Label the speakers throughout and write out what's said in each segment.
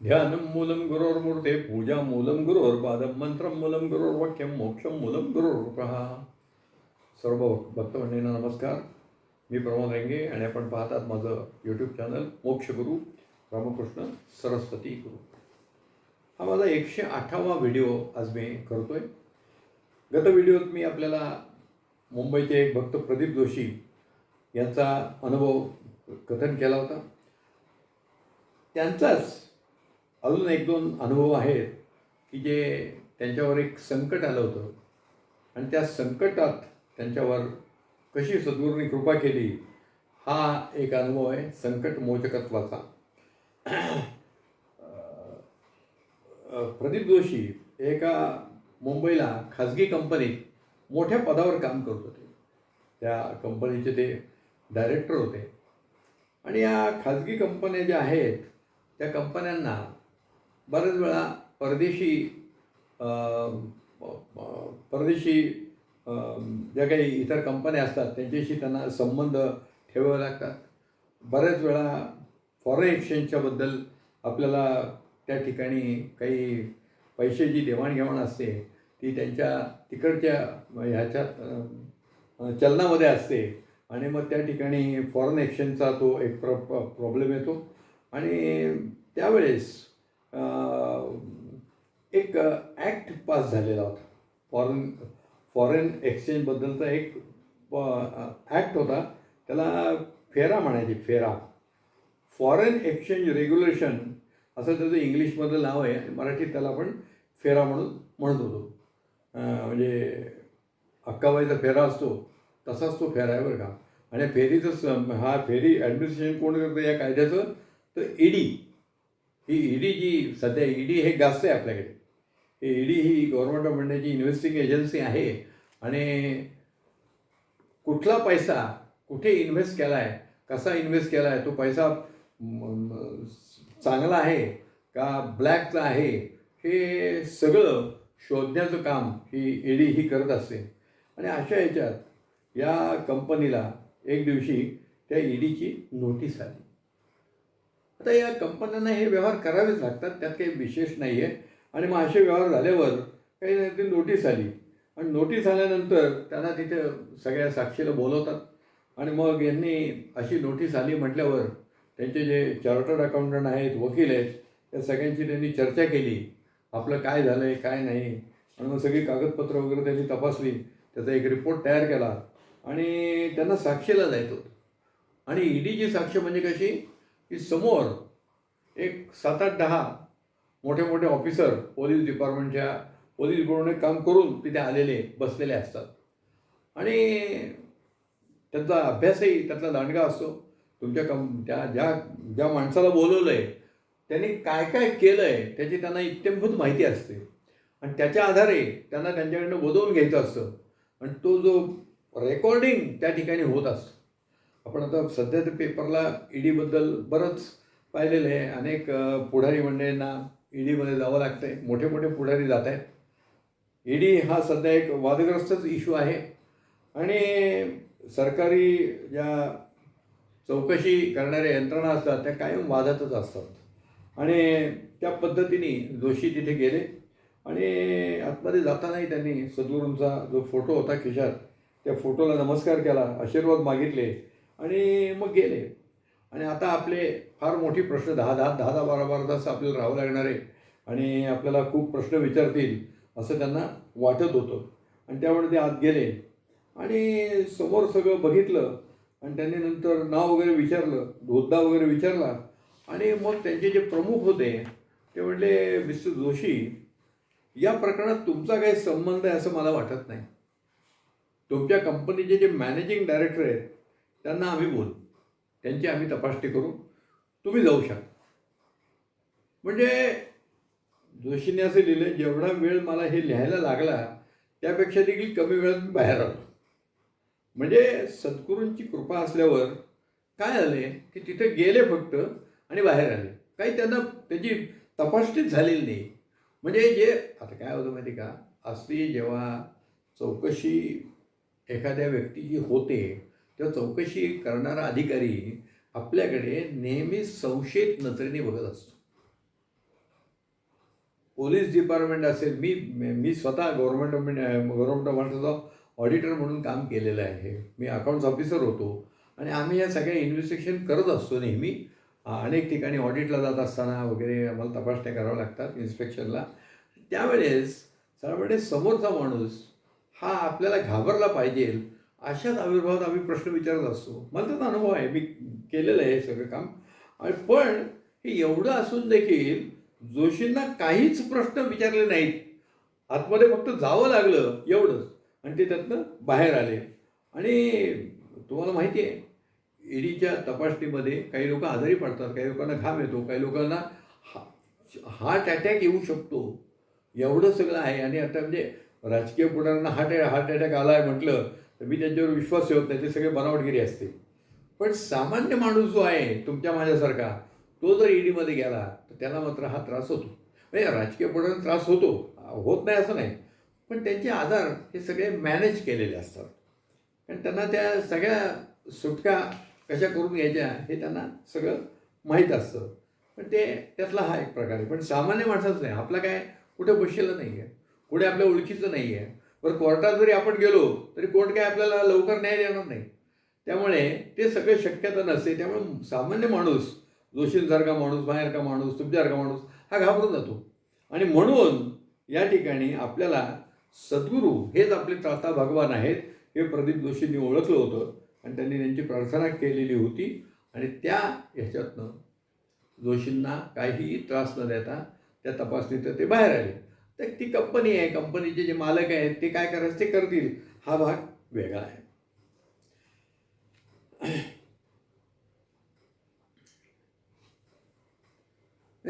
Speaker 1: ध्यानं मूलं गुरोर्मूर्ते पूजा मूलं गुरोर्पादं मंत्रं मूलं गुरोर्वाक्यं मोक्षं मूलं गुरोर्पः सर्व भक्तमंडळींना नमस्कार. मी प्रमोद रेंगे आणि आपण पाहतात माझं यूट्यूब चॅनल मोक्षगुरू रामकृष्ण सरस्वती गुरु. हा माझा एकशे आठावा व्हिडिओ आज मी करतो आहे गत व्हिडिओत मी आपल्याला मुंबईचे एक भक्त प्रदीप जोशी यांचा अनुभव कथन केला होता. त्यांचाच अजून एक दोन अनुभव आहेत की जे त्यांच्यावर एक संकट आलं होतं. आणि त्या संकटात त्यांच्यावर कशी सद्गुरूंनी कृपा केली हा एक अनुभव आहे संकट मोचकत्वाचा. प्रदीप जोशी एका मुंबईला खाजगी कंपनीत मोठ्या पदावर काम करत होते. त्या कंपनीचे ते डायरेक्टर होते. आणि या खाजगी कंपन्या ज्या आहेत त्या कंपन्यांना बऱ्याच वेळा परदेशी परदेशी ज्या काही इतर कंपन्या असतात त्यांच्याशी त्यांना संबंध ठेवावे लागतात. बऱ्याच वेळा फॉरेन एक्सचेंजच्याबद्दल आपल्याला त्या ठिकाणी काही पैशाची देवाणघेवाण असते. ती त्यांच्या तिकडच्या ह्याच्यात चलनामध्ये असते. आणि मग त्या ठिकाणी फॉरेन एक्सचेंजचा तो एक प्र प्रॉब्लेम येतो. आणि त्यावेळेस एक ॲक्ट पास झालेला होता. फॉरेन फॉरेन एक्सचेंजबद्दलचा एक ॲक्ट होता. त्याला फेरा म्हणायचे फेरा. फॉरेन एक्सचेंज रेग्युलेशन असं त्याचं इंग्लिशमधलं नाव आहे आणि मराठीत त्याला आपण फेरा म्हणून म्हणत होतो. म्हणजे अक्काबाईचा फेरा असतो तसाच तो फेरा आहे बरं का. आणि फेरीचं स- हा फेरी ॲडमिनिस्ट्रेशन कोण करतं या कायद्याचं? तर ईडी ही ईडी जी सध्या ईडी हे गाजते आपल्याकडे. ही ईडी ही गव्हर्नमेंट ऑफ इंडियाची इन्व्हेस्टिंग एजन्सी आहे आणि कुठला पैसा कुठे इन्व्हेस्ट केला आहे कसा इन्व्हेस्ट केला आहे तो पैसा चांगला आहे का ब्लॅकचा आहे हे सगळं शोधण्याचं काम ही ईडी ही करत असते. आणि अशा ह्याच्यात या कंपनीला एक दिवशी त्या ईडीची नोटीस आली. आता या कंपन्यांना हे व्यवहार करावेच लागतात त्यात काही विशेष नाही आहे आणि मग असे व्यवहार झाल्यावर काही नाही ती नोटीस आली. आणि नोटीस आल्यानंतर त्यांना तिथे सगळ्या साक्षीला बोलवतात. आणि मग यांनी अशी नोटीस आली म्हटल्यावर त्यांचे जे चार्टर्ड अकाउंटंट आहेत वकील आहेत त्या सगळ्यांची त्यांनी चर्चा केली. आपलं काय झालं आहे काय नाही. आणि मग सगळी कागदपत्र वगैरे त्यांनी तपासली. त्याचा एक रिपोर्ट तयार केला. आणि त्यांना साक्षीला जायचं होतं. आणि ईडीची साक्ष म्हणजे कशी? की समोर एक सात आठ दहा मोठे मोठे ऑफिसर पोलीस डिपार्टमेंटच्या पोलीस डिपार्टमेंट काम करून तिथे आलेले बसलेले असतात. आणि त्यांचा अभ्यासही त्यातला दांडगा असतो. तुमच्या कम त्या ज्या ज्या माणसाला बोलवलं आहे त्यांनी काय काय केलं आहे त्याची त्यांना इत्यंभूत माहिती असते. आणि त्याच्या आधारे त्यांना त्यांच्याकडनं वदवून घ्यायचं असतं. आणि तो जो रेकॉर्डिंग त्या ठिकाणी होत असतो. आपण आता सध्या तर पेपरला ईडीबद्दल बरंच पाहिलेलं आहे. अनेक पुढारी मंडळींना ईडीमध्ये जावं लागतं आहे मोठे मोठे पुढारी जात आहेत. ईडी हा सध्या एक वादग्रस्तच इश्यू आहे. आणि सरकारी ज्या चौकशी करणाऱ्या यंत्रणा असतात त्या कायम वादातच असतात. आणि त्या पद्धतीने जोशी तिथे गेले. आणि आतमध्ये जातानाही त्यांनी सद्गुरूंचा जो फोटो होता खिशात त्या फोटोला नमस्कार केला आशीर्वाद मागितले. आणि मग गेले. आणि आता आपले फार मोठी प्रश्न दहा दहा दहा दहा बारा बारा तास आपल्याला राहावं लागणार आहे. आणि आपल्याला खूप प्रश्न विचारतील असं त्यांना वाटत होतं. आणि त्यामुळे ते आत गेले. आणि समोर सगळं बघितलं. आणि त्यांनी नंतर नाव वगैरे विचारलं हुद्दा वगैरे विचारला. आणि मग त्यांचे जे प्रमुख होते ते म्हणले मिस्टर जोशी या प्रकरणात तुमचा काही संबंध आहे असं मला वाटत नाही. तुमच्या कंपनीचे जे मॅनेजिंग डायरेक्टर आहेत त्यांना आम्ही बोलू. त्यांची आम्ही तपासणी करू. तुम्ही जाऊ शकता. म्हणजे जोशीने असं लिहिलं जेवढा वेळ मला हे लिहायला लागला त्यापेक्षा देखील कमी वेळात मी बाहेर आलो. म्हणजे सद्गुरूंची कृपा असल्यावर काय आले की तिथे गेले फक्त आणि बाहेर आले. काही त्यांना त्याची तपासणीच झालेली नाही. म्हणजे जे आता काय होतं माहिती का? असली जेव्हा चौकशी एखाद्या व्यक्तीची होते तेव्हा चौकशी करणारा अधिकारी आपल्याकडे नेहमी संशयित नजरेने बघत असतो. पोलीस डिपार्टमेंट असेल मी मी स्वतः गव्हर्नमेंट गव्हर्नमेंट ऑफ महाराष्ट्राचा ऑडिटर म्हणून काम केलेलं आहे. मी अकाउंट्स ऑफिसर होतो आणि आम्ही या सगळ्या इन्व्हेस्टिगेशन करत असतो नेहमी. अनेक ठिकाणी ऑडिटला जात असताना वगैरे आम्हाला तपासण्या कराव्या लागतात इन्स्पेक्शनला त्यावेळेस साधारणपणे समोरचा माणूस हा आपल्याला घाबरला पाहिजे. अशाच आविर्भावात आम्ही प्रश्न विचारत असतो. मला त्याचा अनुभव आहे. मी केलेलं आहे हे सगळं काम. आणि पण हे एवढं असून देखील जोशींना काहीच प्रश्न विचारले नाहीत. आतमध्ये फक्त जावं लागलं एवढंच. आणि ते त्यातनं बाहेर आले. आणि तुम्हाला माहिती आहे ईडीच्या तपासणीमध्ये काही लोक आजारी पडतात काही लोकांना घाम येतो काही लोकांना हा हार्ट अटॅक येऊ शकतो. एवढं सगळं आहे. आणि आता म्हणजे राजकीय पुढाऱ्यांना हार्ट हार्ट अटॅक आला आहे म्हटलं तर मी त्यांच्यावर विश्वास ठेवत नाही ते सगळे बनावटगिरी असते. पण सामान्य माणूस जो आहे तुमच्या माझ्यासारखा तो जर ईडीमध्ये गेला तर त्याला मात्र हा त्रास होतो. म्हणजे राजकीय पुढाऱ्यांना त्रास होतो होत नाही असं नाही. पण त्यांचे आजार हे सगळे मॅनेज केलेले असतात. कारण त्यांना त्या सगळ्या सुटका कशा करून घ्यायच्या हे त्यांना सगळं माहीत असतं. पण ते त्यातला हा एक प्रकार आहे. पण सामान्य माणसाचं नाही. आपला काय कुठे बसलेलं नाही आहे कुठे आपल्या ओळखीचं नाही आहे बरं कोर्टात जरी आपण गेलो तरी कोर्ट काय आपल्याला लवकर न्याय देणार नाही. त्यामुळे ते सगळे शक्यता नसते. त्यामुळे सामान्य माणूस जोशींसारखा माणूस बाहेरका माणूस तुमच्यासारखा माणूस हा घाबरून जातो. आणि म्हणून या ठिकाणी आपल्याला सद्गुरू हेच आपले त्राता भगवान आहेत हे प्रदीप जोशींनी ओळखलं होतं. आणि त्यांनी त्यांची प्रार्थना केलेली होती. आणि त्या ह्याच्यातनं जोशींना काहीही त्रास न देता त्या तपासणीत ते बाहेर आले. तर ती कंपनी आहे कंपनीचे जे मालक आहेत ते काय करायचं ते करतील. हा भाग वेगळा आहे.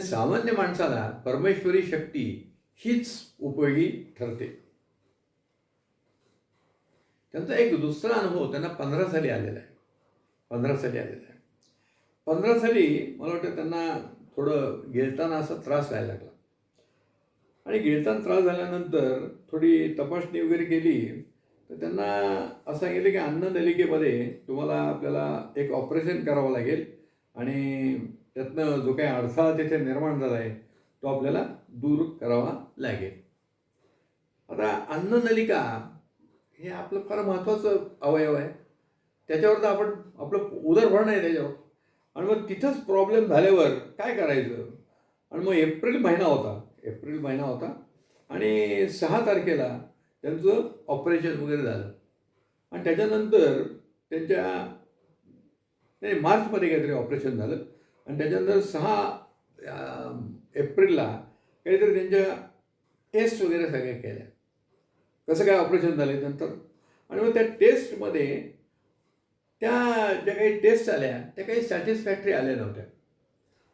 Speaker 1: सामान्य माणसाला परमेश्वरी शक्ती हीच उपयोगी ठरते. त्यांचा एक दुसरा अनुभव त्यांना पंधरा साली आलेला आहे. पंधरा साली आलेला आहे. पंधरा साली मला वाटतं त्यांना थोडं गेलताना असा त्रास व्हायला लागला. आणि गिळताना त्रास झाल्यानंतर थोडी तपासणी वगैरे केली तर त्यांना असं सांगितलं की अन्न नलिकेमध्ये तुम्हाला आपल्याला एक ऑपरेशन करावं लागेल आणि त्यातनं जो काही अडथळा तिथे निर्माण झाला आहे तो आपल्याला दूर करावा लागेल. आता अन्ननलिका हे आपलं फार महत्त्वाचं अवयव आहे. त्याच्यावर तर आपण आपलं उदरभरण आहे त्याच्यावर. आणि मग तिथंच प्रॉब्लेम झाल्यावर काय करायचं? आणि मग एप्रिल महिना होता. एप्रिल महिना होता आणि सहा तारखेला त्यांचं ऑपरेशन वगैरे झालं. आणि त्याच्यानंतर त्यांच्या नाही मार्चमध्ये काहीतरी ऑपरेशन झालं. आणि त्याच्यानंतर सहा एप्रिलला काहीतरी त्यांच्या टेस्ट वगैरे सगळ्या केल्या. कसं काय ऑपरेशन झाले नंतर आणि मग त्या टेस्टमध्ये त्या ज्या काही टेस्ट आल्या त्या काही सॅटिस्फॅक्टरी आल्या नव्हत्या.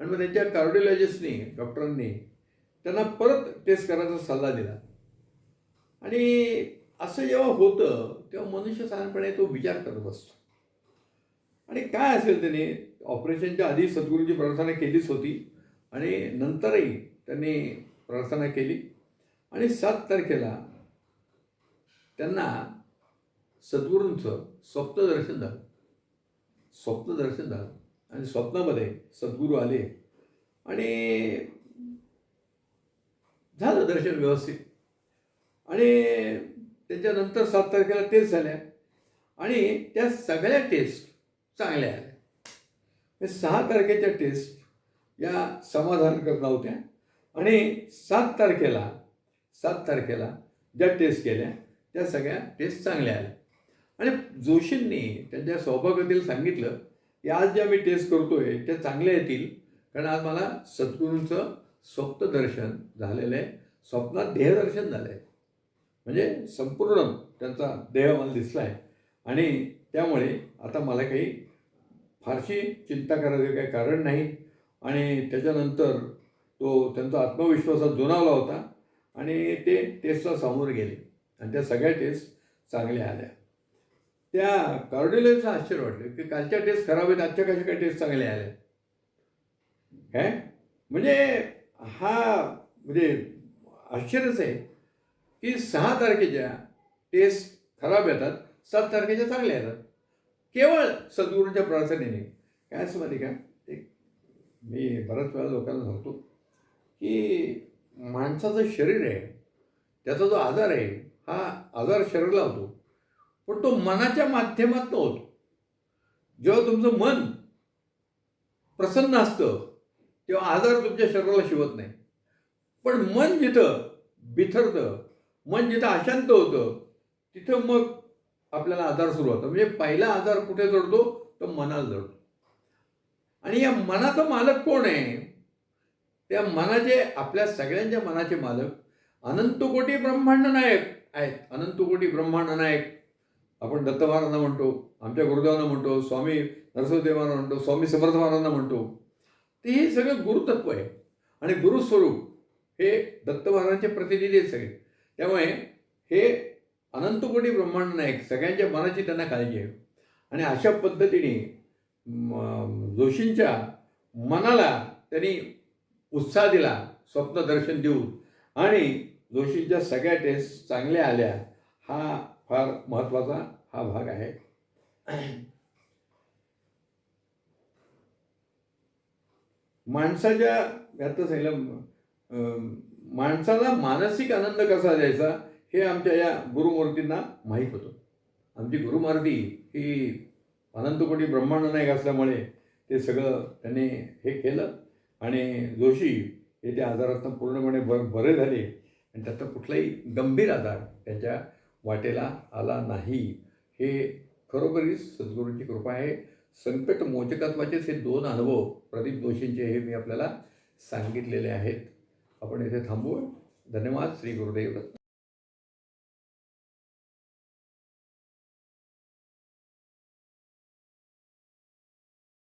Speaker 1: आणि मग त्यांच्या कार्डिओलॉजिस्टनी डॉक्टरांनी त्यांना परत टेस्ट करायचा सल्ला दिला. आणि असं जेव्हा होतं तेव्हा मनुष्य साधारणपणे तो विचार करत असतो आणि काय असेल त्याने? ऑपरेशनच्या आधी सद्गुरूंची प्रार्थना केलीच होती. आणि नंतरही त्यांनी प्रार्थना केली. आणि सात तारखेला त्यांना सद्गुरूंचं स्वप्नदर्शन झालं. स्वप्नदर्शन झालं. आणि स्वप्नामध्ये सद्गुरू आले. आणि झालं दर्शन व्यवस्थित. आणि त्याच्यानंतर सात तारखेला टेस्ट झाल्या. आणि त्या सगळ्या टेस्ट चांगल्या आल्या. सहा तारखेच्या टेस्ट या समाधानकारक नव्हत्या. आणि सात तारखेला सात तारखेला ज्या टेस्ट केल्या त्या सगळ्या टेस्ट चांगल्या आल्या. आणि जोशींनी त्यांच्या सौभाग्यातील सांगितलं की आज ज्या मी टेस्ट करतो आहे त्या चांगल्या येतील. कारण आज मला सद्गुरूंचं स्वप्नदर्शन झालेलं आहे. स्वप्नात देहदर्शन झालं आहे म्हणजे संपूर्ण त्यांचा देह मला दिसला आहे आणि त्यामुळे आता मला काही फारशी चिंता करायचं काही कारण नाही. आणि त्याच्यानंतर तो त्यांचा आत्मविश्वासात जुनावला होता. आणि ते टेस्टला सामोरे गेले. आणि त्या सगळ्या टेस्ट चांगल्या आल्या. त्या कार्डिलेचं आश्चर्य वाटलं की कालच्या टेस्ट खराब आहेत. आजच्या कशा काय टेस्ट चांगल्या आल्या. काय म्हणजे हा म्हणजे आश्चर्यच आहे की सहा तारखेच्या टेस्ट खराब येतात सात तारखेच्या चांगल्या येतात. केवळ सद्गुरूंच्या प्रार्थनेने. काय असं माहिती का? एक मी बऱ्याच वेळा लोकांना सांगतो की माणसाचं शरीर आहे त्याचा जो आजार आहे हा आजार शरीराला होतो. पण तो मनाच्या माध्यमात होतो. जेव्हा तुमचं मन प्रसन्न असतं तेव्हा आजार तुमच्या शरीराला शिवत नाही. पण मन जिथं बिथरतं मन जिथं अशांत होतं तिथं मग आपल्याला आजार सुरू होतो म्हणजे पहिला आजार कुठे जडतो? तो मनाला जडतो. आणि या मनाचा मालक कोण आहे? त्या मनाचे आपल्या सगळ्यांच्या मनाचे मालक अनंतकोटी ब्रह्मांड नायक आहेत. अनंतकोटी ब्रह्मांड नायक. आपण दत्त महाराजांना म्हणतो आमच्या गुरुदेवांना म्हणतो स्वामी नरसिंहदेवांना म्हणतो स्वामी समर्थ महाराजांना म्हणतो. ते हे सगळं गुरुतत्व आहे. आणि गुरुस्वरूप हे दत्त महाराजांचे प्रतिनिधी आहेत सगळे. त्यामुळे हे अनंतकोटी ब्रह्मांड नायक सगळ्यांच्या मनाची त्यांना काळजी आहे. आणि अशा पद्धतीने जोशींच्या मनाला त्यांनी उत्साह दिला स्वप्न दर्शन देऊन. आणि जोशींच्या सगळ्या टेस्ट चांगल्या आल्या. हा फार महत्त्वाचा हा भाग आहे. माणसाच्या यात सांगितलं माणसाला मानसिक आनंद कसा द्यायचा हे आमच्या या गुरुमूर्तींना माहीत होतं. आमची गुरुमार्ती ही अनंतकोटी ब्रह्मांड नायक असल्यामुळे ते सगळं त्यांनी हे केलं. आणि जोशी हे त्या आजारातून पूर्णपणे बर बरे झाले. आणि त्याचा कुठलाही गंभीर आजार त्याच्या वाटेला आला नाही. हे खरोखरीच सद्गुरूंची कृपा आहे. संकट मोचकत्वाचेच हे दोन अनुभव प्रदीप जोशींचे हे मी आपल्याला सांगितलेले आहेत. आपण इथे थांबू धन्यवाद. श्री गुरुदेव